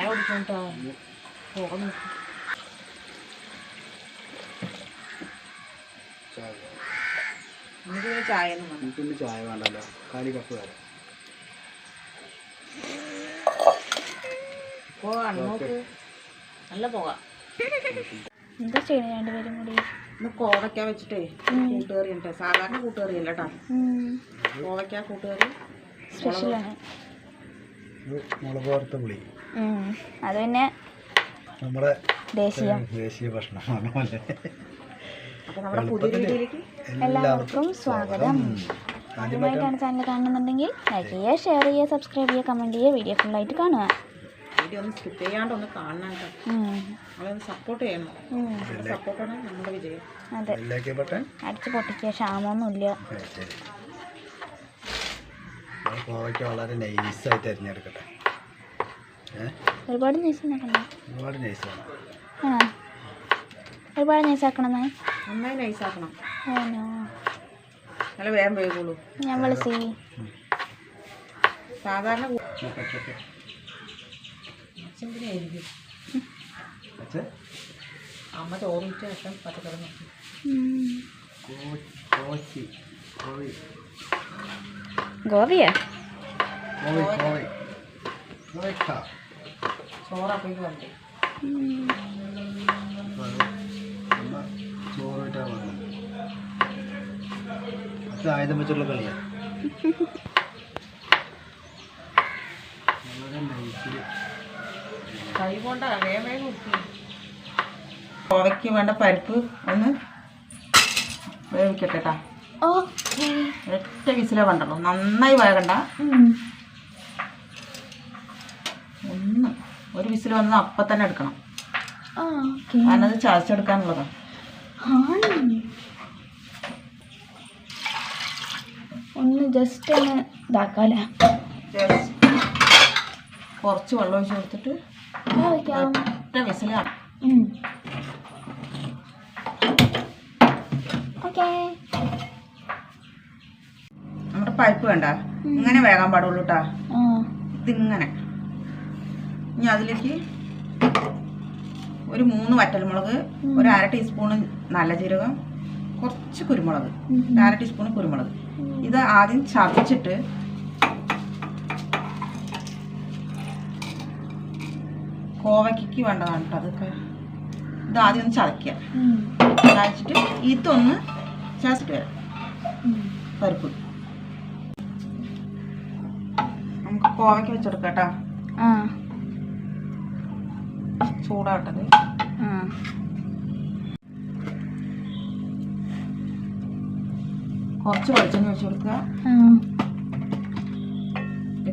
ചായ. കുടിക്കട്ടോ പോകാൻ ചായ വേണ്ടല്ലോ. കാലി കപ്പ് വരാം പോകാണ് നോക്ക്. നല്ല പോകാം എന്താ ചെയ്യണേ രണ്ടുപേരും കൂടി? ഇന്ന് കോവയ്ക്ക വെച്ചിട്ടേ കൂട്ടുകറി ഉണ്ട് സാധാരണ കൂട്ടുകറി അല്ല കേട്ടോ കോവയ്ക്ക കൂട്ടുകറി സ്പെഷ്യലാണ്. മുളക് വറുത്ത പുളി. അത് പിന്നെ നമ്മുടെ ദേശീയം. ദേശീയ ഭക്ഷണമാണ് എല്ലാവർക്കും സ്വാഗതം. ആദ്യമായിട്ടാണ് ചാനൽ കാണുന്നുണ്ടെങ്കിൽ ലൈക്ക് ചെയ്യുക ഷെയർ ചെയ്യുക സബ്സ്ക്രൈബ് ചെയ്യുക കമന്റ് ചെയ്യുക വീഡിയോ ഫുള്ളായിട്ട് കാണുക. വീഡിയോ ഒന്ന് സ്കിപ്പ് ചെയ്യാണ്ട് ഒന്ന് കാണണം. നമ്മളൊന്ന് സപ്പോർട്ട് ചെയ്യണം. സപ്പോർട്ടാണ് നമ്മുടെ വിജയം. അതെ. അടിച്ച് പൊട്ടിക്കുക ക്ഷാമൊന്നുമില്ല വളരെ നൈസായിട്ട് തിരഞ്ഞെടുക്കട്ടെ. ഒരുപാട് നൈസ് ഗോവി ഒരുപാട് ഗോവി ഗോവി ഒരുപാട് നൈസ് ഗോവി നന്നായി ഗോവി ഗോവി നല്ല വേഗം ഗോവി ഞാൻ ഗോവി സാധാരണ ഗോവി ഗോവി ഗോവി അമ്മ ചോറിട്ട് അച്ഛൻ പച്ചക്കറി ഗോവി ഗോവി ഗോവി ഗോപിയാ? ഗോവി ഗോവി കോഴിക്ക. വന്നത് അച്ഛൻ ആയുധം വെച്ചുള്ള കളിയാ. വളരെ നൈസിൽ കൈ കൊണ്ടാ വേഗം വേഗം കുത്തി കോവയ്ക്ക് വേണ്ട പരിപ്പ് ഒന്ന് വേവിക്കട്ടെ കേട്ടാ ഒറ്റ വിസിലേ വേണ്ടല്ലോ നന്നായി വേകണ്ട ഒന്ന് ഒരു വിസിൽ വന്നത് അപ്പം തന്നെ എടുക്കണം. കാരണം അത് ചതച്ചെടുക്കാനുള്ളതാണ് ഒന്ന് ജസ്റ്റ് ഒന്ന് ഇതാക്കാല. ജസ്റ്റ് കുറച്ച് വെള്ളം ഒഴിച്ച് കൊടുത്തിട്ട് ഒറ്റ വിസിലാണ് നമ്മുടെ പൈപ്പ് വേണ്ട. ഇങ്ങനെ വേഗം പാടുള്ളൂ കേട്ടാ ആ. ഇതിങ്ങനെ. ഇനി അതിലേക്ക് ഒരു മൂന്ന് വറ്റൽമുളക് ഒരു അര ടീസ്പൂൺ നല്ല ജീരകം കുറച്ച് കുരുമുളക് അര ടീസ്പൂൺ കുരുമുളക്. ഇത് ആദ്യം ചതച്ചിട്ട് കോവയ്ക്ക് വേണ്ടതാണ് കേട്ടോ അതൊക്കെ. ഇത് ആദ്യം ഒന്ന് ചതയ്ക്കുക ചതച്ചിട്ട് ഇതൊന്ന് ചതച്ചിട്ട് വരാം. പരിപ്പ്. നമുക്ക് കോവയ്ക്ക് വെച്ചെടുക്കാം കേട്ടോ ചൂടാട്ടത്. കുറച്ച് വെളിച്ചെണ്ണ വെച്ച് കൊടുക്കുക.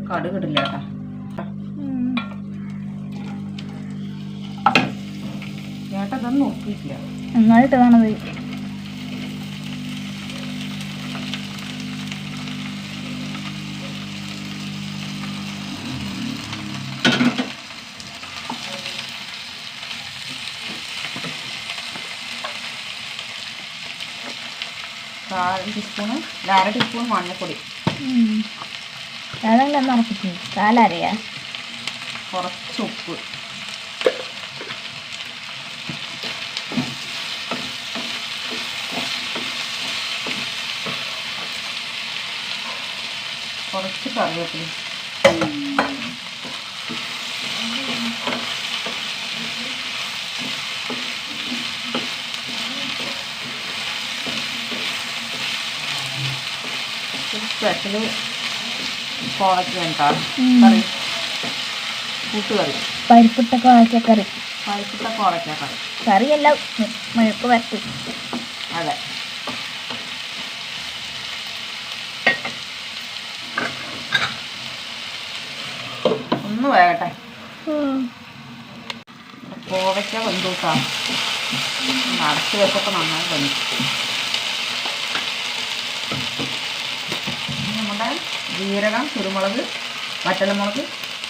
കടുകിടില്ല കേട്ടാ. ചേട്ടാ ഇതൊന്നും നോക്കിയിട്ടില്ല നന്നായിട്ടതാണത് കാൽ ടീസ്പൂണ് ഒരു അര ടീസ്പൂൺ മഞ്ഞൾപ്പൊടി അതെല്ലാം ഉറപ്പിച്ചു കാലറിയാ കുറച്ച് ഉപ്പ്. കുറച്ച് കറിവേപ്പില. സ്പെഷ്യൽ കോളയ്ക്ക് വേണ്ട കറി. കൂട്ടുകറി. പരിപ്പിട്ട വാക്കിയ കറി. പരിപ്പിട്ട കോളയ്ക്ക കറി. കറിയല്ല മെഴുക്ക് വരട്ടി. അതെ. ഒന്ന് വേകട്ടെ. കോവയ്ക്ക വെന്തൂട്ടാ അടച്ച് വെച്ചപ്പോൾ നന്നായി നമ്മുടെ ജീരകം കുരുമുളക് വറ്റലമുളക്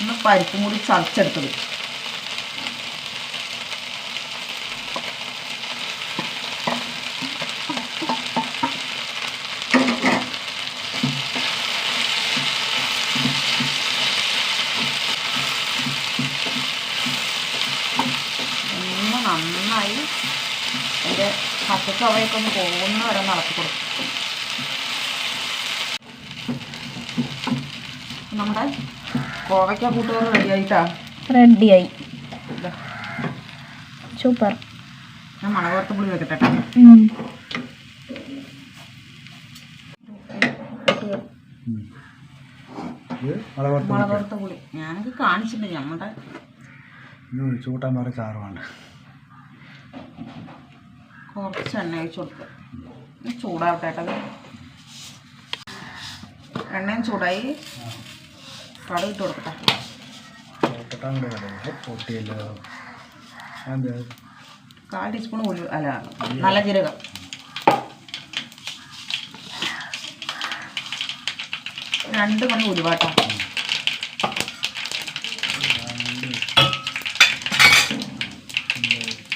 ഒന്ന് പരിപ്പും കൂടി ചതച്ചെടുത്തത്. നന്നായി അതിന്റെ പച്ച ചുവയൊക്കെ ഒന്ന് പോകുന്ന വരെ നടത്തി കൊടുക്കും നമ്മുടെ കോവയ്ക്ക കൂട്ടുകാർ റെഡിയായിട്ടാ റെഡിയായി. സൂപ്പർ. ഞാൻ മണകോർത്ത പുളി വെക്കട്ടെ. മുളക് മുളക് പുളി. ഞാനൊക്കെ കാണിച്ചിട്ടുണ്ട്. നമ്മുടെ കൂട്ടാൻ വേറെ ചാറുമാണ് കുറച്ച് എണ്ണ ഒഴിച്ച് കൊടുക്കുക ചൂടാവട്ടെ കേട്ടത് എണ്ണയും ചൂടായി. കടുക് ഇട്ട് കൊടുക്കട്ടെ. കാൽ ടീസ്പൂൺ ഉലു അല്ല നല്ല ജീരകം. രണ്ട് മണി ഉലുവാട്ടോ.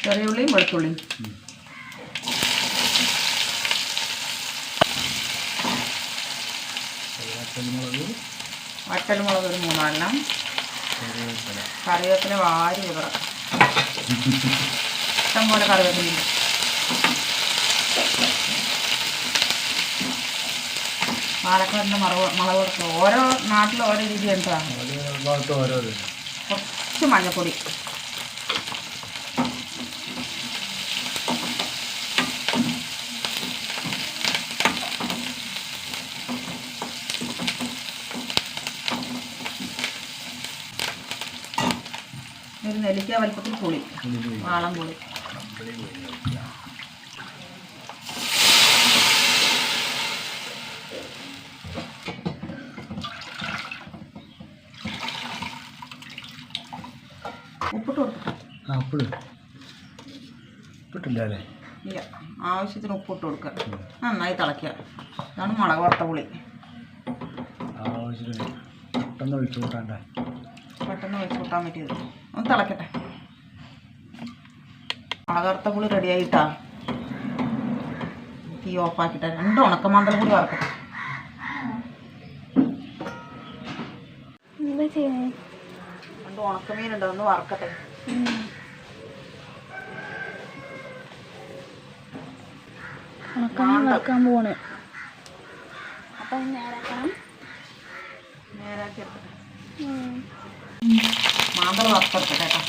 ചെറിയ ഉള്ളിയും വെളുത്തുള്ളിയും. വറ്റൽമുളക് വറ്റൽമുളക് ഒരു മൂന്നാലെണ്ണം കറിവേപ്പില. വാരി വിതറ ഇഷ്ടംപോലെ കറിവേപ്പിലുണ്ട് പാലക്കാടിന്റെ മറവ് മുളക് ഓരോ നാട്ടിലും ഓരോ രീതി എന്താ ഒരു ഭാഗത്ത് കുറച്ച് മഞ്ഞൾപ്പൊടി ഒരു നെല്ലിക്ക വലിപ്പത്തിൽ പുളി. വാളം പുളി. പുളി പുളി ഒഴിക്കുക. ഉപ്പിട്ട് കൊടുക്കും ആ ഉപ്പിട്. ഉപ്പിട്ടില്ല അല്ലേ? ഇല്ല. ആവശ്യത്തിന് ഉപ്പിട്ട് കൊടുക്കുക. നന്നായി തിളയ്ക്കുക. ഇതാണ് മുളക് വറുത്ത പുളി. ആവശ്യത്തിന് പെട്ടെന്ന് ഒഴിച്ചു കൂട്ടാണ്ടേ പെട്ടെന്ന് വെച്ച് കൂട്ടാൻ പറ്റിയത്. ഒന്ന് തിളക്കട്ടെ. പാകർത്ത പുളി റെഡി ആയിട്ടാ. തീ ഓഫാക്കിട്ടെ രണ്ട് ഉണക്കമന്തൽ കൂടി വറക്കട്ടെ. രണ്ട് ഉണക്കമീനുണ്ട് ഒന്ന് വറക്കട്ടെ. ഉണക്കമീൻ വറുക്കാൻ പോണ് അപ്പം ഞാനാക്കണം നേരാക്കി എടുക്കട്ടെ മാന്തൽ വറുത്തെടുക്കട്ടെ കേട്ടോ.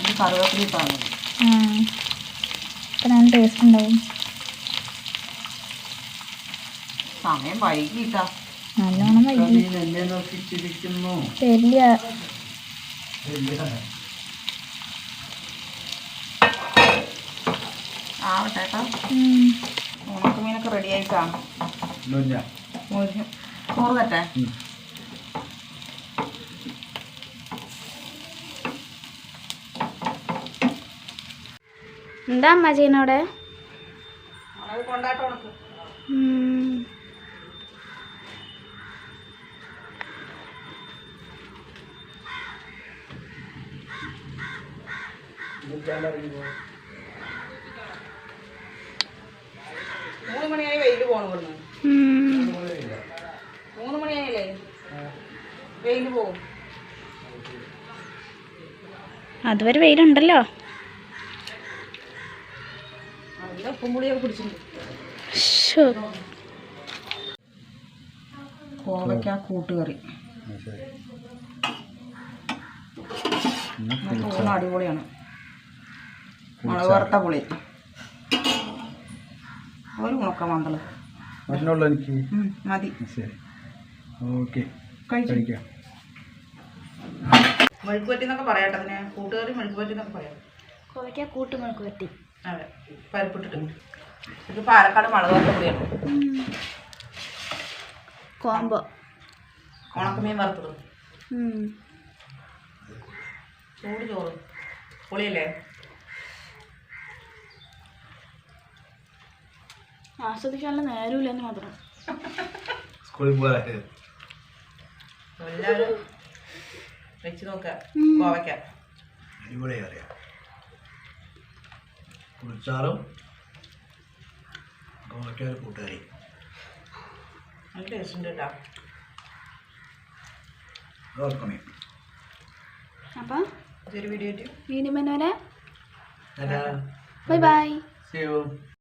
ഇത് കറിവേപ്പില ഇട്ടാൽ മതി. നല്ല ടേസ്റ്റ് ഉണ്ടാവും. സമയം വൈകിട്ടാ. നല്ലോണം വൈകി. ശരിയ ആവട്ടെ കേട്ടോ. ഉണക്കമീനൊക്കെ റെഡി ആയിട്ടാ ഇല്ല. മോര് ചോറ് തട്ടെ എന്താ അമ്മ ചെയ്യുന്നവിടെ മൂന്ന് മണിയായി വെയിൽ പോകണം ഇവിടുന്ന്. മൂന്ന് മണിയായില്ലേ? വെയിൽ പോകും അതുവരെ വെയിലുണ്ടല്ലോ നല്ല ഉപ്പും പുളിയൊക്കെ പിടിച്ചിട്ടുണ്ട് ശോ. കോവയ്ക്ക കൂട്ടുകറി. അടിപൊളിയാണ്. മുളക് വറുത്ത പുളി. ഒരു ഉണക്ക മന്തൾ എനിക്ക്? മതി. ഓക്കെ. കഴിക്കാം. മെഴുക്കുപറ്റി എന്നൊക്കെ പറയാട്ടെ അതിന്. കൂട്ടുകറി മെഴുക്കുപറ്റി എന്നൊക്കെ പറയാം. കോവയ്ക്ക അതെ. പരിപ്പിട്ടിട്ട് ഇത് പാലക്കാട് മുളക് വറുത്ത പുളിയാണ് കോമ്പോ ഉണക്കമീൻ വറുത്തത്. ചൂട് ചോറ്. പുളിയല്ലേ? ആസ്വദിക്കാനുള്ള നേരമില്ലെന്ന് മാത്രം. സ്കൂളിൽ പോകാതെ എല്ലാവരും വെച്ച് നോക്കാം. കോവയ്ക്ക അടിപൊളിയായി അറിയാം കുളിച്ചാറും കോവയ്ക്കാർ കൂട്ടുകാരി. നല്ല ടേസ്റ്റ് ഉണ്ട് കേട്ടോ അപ്പം? ചെറിയ വീഡിയോ വീണ്ടും ബൈ ബൈ. See you.